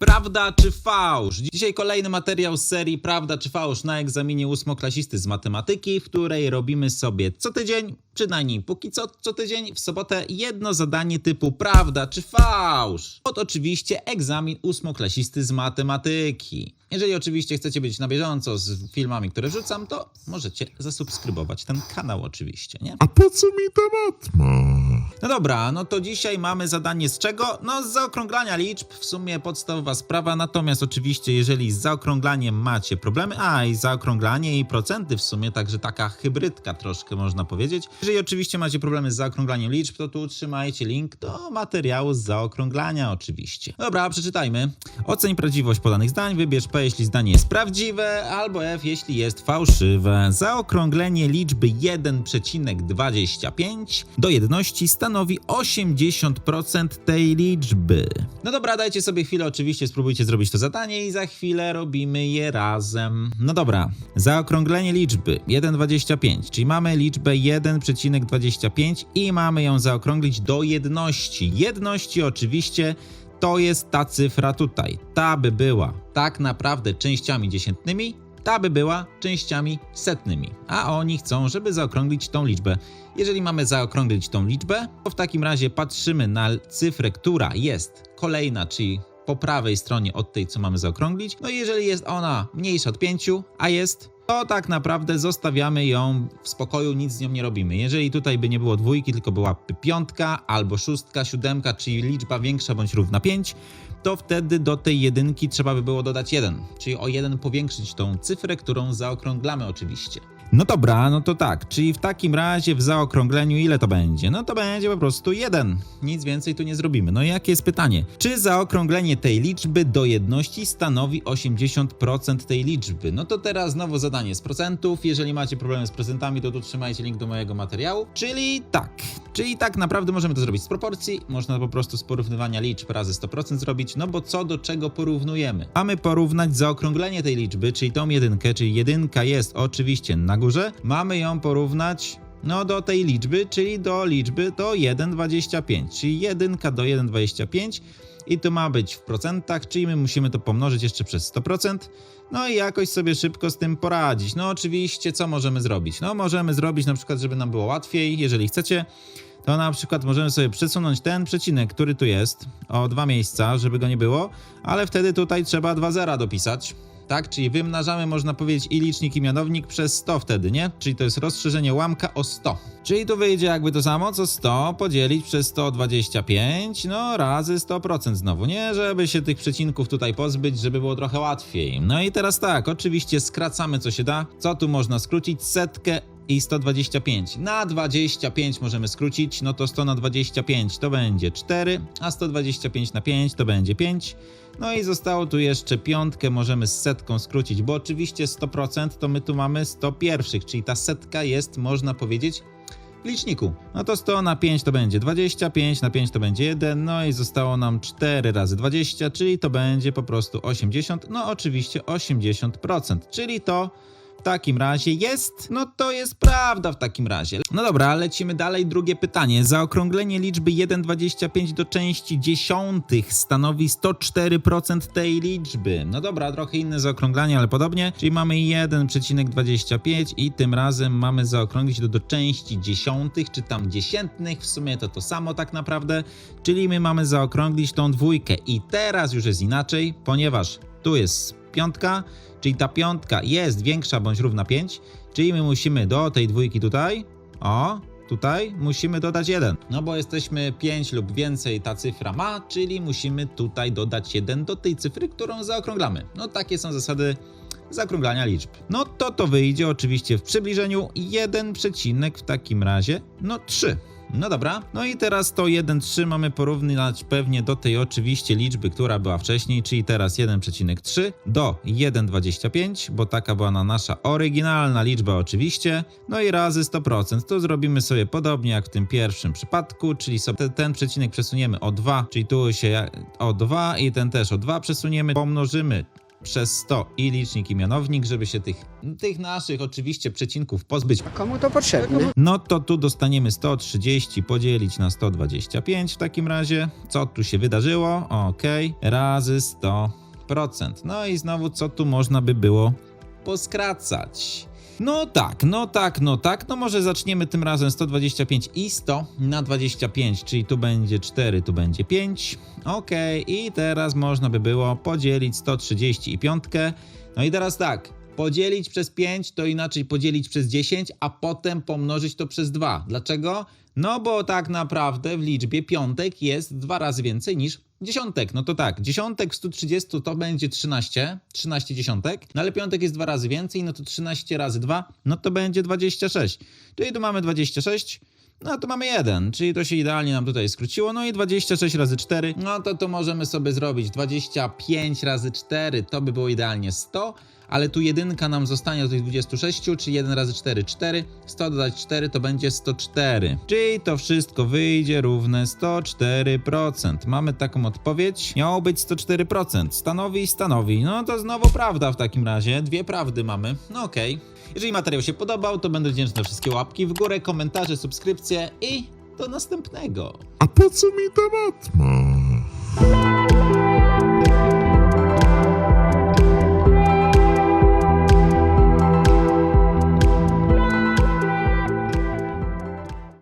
Prawda czy fałsz? Dzisiaj kolejny materiał z serii Prawda czy fałsz na egzaminie ósmoklasisty z matematyki, w której robimy sobie co tydzień, przynajmniej póki co co tydzień, w sobotę jedno zadanie typu Prawda czy fałsz. Od oczywiście egzamin ósmoklasisty z matematyki. Jeżeli oczywiście chcecie być na bieżąco z filmami, które wrzucam, to możecie zasubskrybować ten kanał oczywiście, nie? A po co mi ta matma? No dobra, no to dzisiaj mamy zadanie z czego? No z zaokrąglania liczb, w sumie podstawowa sprawa, natomiast oczywiście jeżeli z zaokrąglaniem macie problemy, a i zaokrąglanie i procenty w sumie, także taka hybrydka troszkę można powiedzieć. Jeżeli oczywiście macie problemy z zaokrąglaniem liczb, to tu trzymajcie link do materiału z zaokrąglania oczywiście. Dobra, przeczytajmy. Oceń prawdziwość podanych zdań, wybierz P jeśli zdanie jest prawdziwe, albo F jeśli jest fałszywe. Zaokrąglenie liczby 1,25 do jedności stanowi 80% tej liczby. No dobra, dajcie sobie chwilę, oczywiście spróbujcie zrobić to zadanie i za chwilę robimy je razem. No dobra, zaokrąglenie liczby 1,25, czyli mamy liczbę 1,25 i mamy ją zaokrąglić do jedności. Jedności oczywiście to jest ta cyfra tutaj. Ta by była tak naprawdę częściami dziesiętnymi, ta by była częściami setnymi, a oni chcą, żeby zaokrąglić tą liczbę. Jeżeli mamy zaokrąglić tą liczbę, to w takim razie patrzymy na cyfrę, która jest kolejna, czyli po prawej stronie od tej, co mamy zaokrąglić. No i jeżeli jest ona mniejsza od 5, a jest, to tak naprawdę zostawiamy ją w spokoju, nic z nią nie robimy. Jeżeli tutaj by nie było dwójki, tylko byłaby piątka albo szóstka, siódemka, czyli liczba większa bądź równa 5, to wtedy do tej jedynki trzeba by było dodać 1, czyli o 1 powiększyć tą cyfrę, którą zaokrąglamy oczywiście. No dobra, no to tak, czyli w takim razie w zaokrągleniu ile to będzie? No to będzie po prostu 1. Nic więcej tu nie zrobimy. No i jakie jest pytanie? Czy zaokrąglenie tej liczby do jedności stanowi 80% tej liczby? No to teraz znowu zadanie z procentów. Jeżeli macie problemy z procentami, to tu trzymajcie link do mojego materiału. Czyli tak, czyli tak naprawdę możemy to zrobić z proporcji. Można po prostu z porównywania liczb razy 100% zrobić, no bo co do czego porównujemy? Mamy porównać zaokrąglenie tej liczby, czyli tą jedynkę, czyli jedynka jest oczywiście na górze. Mamy ją porównać no do tej liczby, czyli do liczby do 1,25, czyli 1 do 1,25 i to ma być w procentach, czyli my musimy to pomnożyć jeszcze przez 100%, no i jakoś sobie szybko z tym poradzić. No oczywiście, co możemy zrobić? No możemy zrobić na przykład, żeby nam było łatwiej, jeżeli chcecie, to na przykład możemy sobie przesunąć ten przecinek, który tu jest, o dwa miejsca, żeby go nie było, ale wtedy tutaj trzeba dwa zera dopisać. Tak, czyli wymnażamy, można powiedzieć, i licznik, i mianownik przez 100 wtedy, nie? Czyli to jest rozszerzenie łamka o 100. Czyli tu wyjdzie jakby to samo, co 100 podzielić przez 125, no razy 100% znowu, nie? Żeby się tych przecinków tutaj pozbyć, żeby było trochę łatwiej. No i teraz tak, oczywiście skracamy co się da. Co tu można skrócić? Setkę i 125. Na 25 możemy skrócić, no to 100 na 25 to będzie 4, a 125 na 5 to będzie 5. No i zostało tu jeszcze piątkę, możemy z setką skrócić, bo oczywiście 100% to my tu mamy 100 pierwszych, czyli ta setka jest, można powiedzieć, w liczniku. No to 100 na 5 to będzie 25, na 5 to będzie 1, no i zostało nam 4 razy 20, czyli to będzie po prostu 80, no oczywiście 80%, czyli to w takim razie jest? No to jest prawda w takim razie. No dobra, lecimy dalej. Drugie pytanie. Zaokrąglenie liczby 1,25 do części dziesiątych stanowi 104% tej liczby. No dobra, trochę inne zaokrąglanie, ale podobnie. Czyli mamy 1,25 i tym razem mamy zaokrąglić to do części dziesiątych, czy tam dziesiętnych. W sumie to to samo tak naprawdę. Czyli my mamy zaokrąglić tą dwójkę. I teraz już jest inaczej, ponieważ tu jest piątka, czyli ta piątka jest większa bądź równa 5, czyli my musimy do tej dwójki tutaj, o, tutaj musimy dodać 1. No bo jesteśmy 5 lub więcej ta cyfra ma, czyli musimy tutaj dodać 1 do tej cyfry, którą zaokrąglamy. No takie są zasady zaokrąglania liczb. No to to wyjdzie oczywiście w przybliżeniu 1 przecinek w takim razie, no 3. No dobra, no i teraz to 1,3 mamy porównać pewnie do tej oczywiście liczby, która była wcześniej, czyli teraz 1,3 do 1,25, bo taka była na nasza oryginalna liczba oczywiście, no i razy 100%. To zrobimy sobie podobnie jak w tym pierwszym przypadku, czyli sobie ten, ten przecinek przesuniemy o 2, czyli tu się o 2 i ten też o 2 przesuniemy, pomnożymy przez 100 i licznik i mianownik, żeby się tych, tych naszych oczywiście przecinków pozbyć. Komu to potrzebne? No to tu dostaniemy 130 podzielić na 125 w takim razie. Co tu się wydarzyło? Ok, razy 100%. No i znowu co tu można by było poskracać? No tak, no tak, no tak. No może zaczniemy tym razem 125 i 100 na 25, czyli tu będzie 4, tu będzie 5. Ok, i teraz można by było podzielić 130 i piątkę. No i teraz tak, podzielić przez 5 to inaczej podzielić przez 10, a potem pomnożyć to przez 2. Dlaczego? No bo tak naprawdę w liczbie piątek jest dwa razy więcej niż dziesiątek. No to tak, dziesiątek w 130 to będzie 13, 13 dziesiątek, no ale piątek jest dwa razy więcej, no to 13 razy 2, no to będzie 26. Czyli tu mamy 26, no to mamy 1, czyli to się idealnie nam tutaj skróciło. No i 26 razy 4, no to to możemy sobie zrobić 25 razy 4, to by było idealnie 100, ale tu jedynka nam zostanie do tych 26, czyli 1 razy 4, 4, 100 dodać 4 to będzie 104. Czyli to wszystko wyjdzie równe 104%. Mamy taką odpowiedź. Miało być 104%. Stanowi, stanowi. No to znowu prawda w takim razie. Dwie prawdy mamy. No okej. Jeżeli materiał się podobał, to będę wdzięczny za wszystkie łapki w górę, komentarze, subskrypcje i do następnego. A po co mi ta matma?